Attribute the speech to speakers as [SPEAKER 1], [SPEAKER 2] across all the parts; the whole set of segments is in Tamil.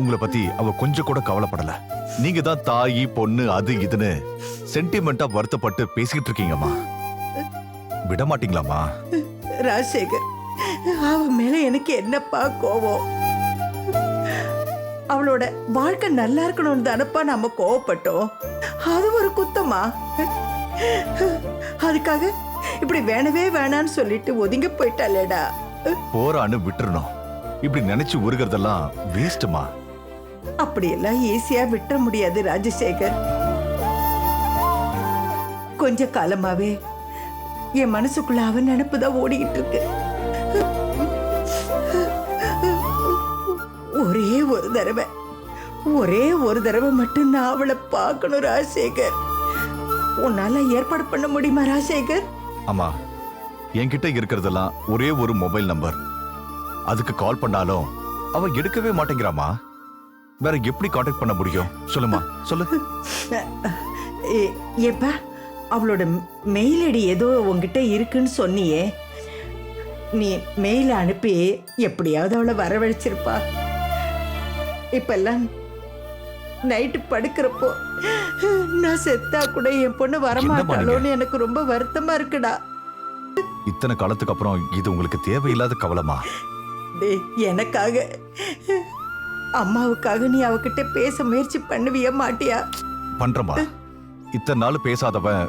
[SPEAKER 1] உங்களை பத்தி அவ கொஞ்சம் கூட கவலைப்படல. நீங்க தான் தாயி பொண்ணு அது இதுன்னு சென்டிமெண்டா வருத்தப்பட்டு பேசிக்கிட்டு இருக்கீங்கம்மா. விட மாட்டீங்களாம்மா?
[SPEAKER 2] ராஜசேகர் அவ மேல எனக்கு என்னப்பா கோவம்? அவளோட வாழ்க்கை நல்லா இருக்கணும்னு தானப்பா நாம கோவப்பட்டோம். அது ஒரு குத்தமா? அதுக்காக இப்படி வேணவே வேணான்னு சொல்லிட்டு ஒதுங்கி போயிட்டாளேடா.
[SPEAKER 1] போறான்னு விட்டுறணும். இப்படி நினைச்சு உருகிறதெல்லாம் வேஸ்ட்டுமா
[SPEAKER 2] அப்படியெல்லாம் ஈஸியா விட்டுற முடியாது ராஜசேகர். கொஞ்ச காலமாவே என் மனசுக்குள்ள அவன் நினப்பு தான் ஓடிக்கிட்டு இருக்கு ஒரே ஒரு தடவை ஒரே ஒரு தடவை மட்டும் நான் அவளை பார்க்கணும் ராஜசேகர். உன்னால ஏற்பாடு பண்ண முடியுமா ராஜசேகர்?
[SPEAKER 1] ஆமா என்கிட்ட இருக்கிறதெல்லாம் ஒரே ஒரு மொபைல் நம்பர். அதுக்கு கால் பண்ணாலும் அவ எடுக்கவே மாட்டேங்கிறாமா வேற எப்படி காண்டாக்ட் பண்ண முடியும்? சொல்லுமா சொல்லு.
[SPEAKER 2] ஏப்பா அவளோட மெயில் ஐடி ஏதோ உங்ககிட்ட இருக்குன்னு சொன்னியே. நீ மெயில் அனுப்பி எப்படியாவது அவளை வரவழைச்சிருப்பா. இப்பெல்லாம் நைட்டு படுக்கிறப்போ நான் செத்தா கூட என் பொண்ணு வரமாட்டாளோன்னு எனக்கு ரொம்ப வருத்தமா இருக்குடா.
[SPEAKER 1] இத்தனை காலத்துக்கு அப்புறம் இது உங்களுக்கு தேவையில்லாத கவலைமா?
[SPEAKER 2] எனக்காக. அம்மாவுக்காக நீ அவகிட்ட பேச முயற்சி பண்ணுவிய மாட்டியா?
[SPEAKER 1] பண்றமா. இத்தனை நாள் பேசாதவன்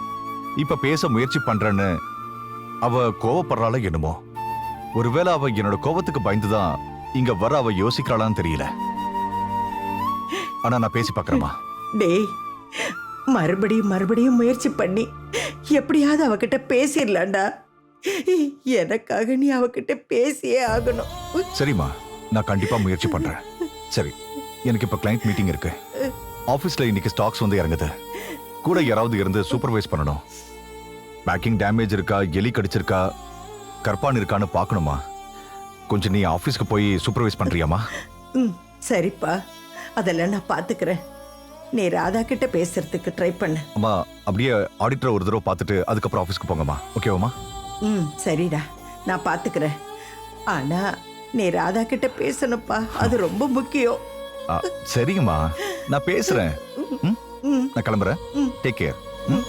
[SPEAKER 1] இப்ப பேச முயற்சி பண்றேன்னு அவ கோவப்படுறாளோ என்னமோ. ஒருவேளை அவ என்னோட கோவத்துக்கு பயந்துதான் இங்க வர அவ யோசிக்கிறாளான்னு தெரியல. ஆனா நான் பேசி பார்க்கறேம்மா
[SPEAKER 2] டேய் மறுபடியும் மறுபடியும் முயற்சி பண்ணி எப்படியாவது அவகிட்ட பேசிடலாம்டா. எனக்காக நீ அவகிட்ட பேசியே ஆகணும்.
[SPEAKER 1] சரிம்மா நான் கண்டிப்பா முயற்சி பண்றேன். சரி எனக்கு இப்ப கிளைண்ட் மீட்டிங் இருக்கு. ஆபீஸ்ல இன்னைக்கு ஸ்டாக்ஸ் வந்து இறங்குது. கூட யாராவது இருந்து சூப்பர்வைஸ் பண்ணணும். பேக்கிங் டேமேஜ் இருக்கா எலி கடிச்சிருக்கா கற்பான் இருக்கான்னு பார்க்கணுமா? கொஞ்சம் நீ ஆபீஸ்க்கு போய் சூப்பர்வைஸ் பண்றியாமா?
[SPEAKER 2] ம் சரிப்பா. அதெல்லாம் நான் பார்த்துக்கிறேன் நீ ராதா கிட்ட பேசுறதுக்கு ட்ரை பண்ணு.
[SPEAKER 1] அம்மா அப்படியே ஆடிட்டர் ஒரு தடவை பார்த்துட்டு அதுக்கப்புறம் ஆஃபீஸ்க்கு போங்கம்மா. ஓகேவாம்மா
[SPEAKER 2] ம் சரிடா. நான் பார்த்துக்கிறேன் ஆனா நீ ராதா கிட்ட பேசணும்ப்பா. அது ரொம்ப முக்கியம்.
[SPEAKER 1] சரிங்கம்மா. நான் பேசுறேன். நான் கிளம்புறேன். டேக் கேர்
[SPEAKER 2] ம்?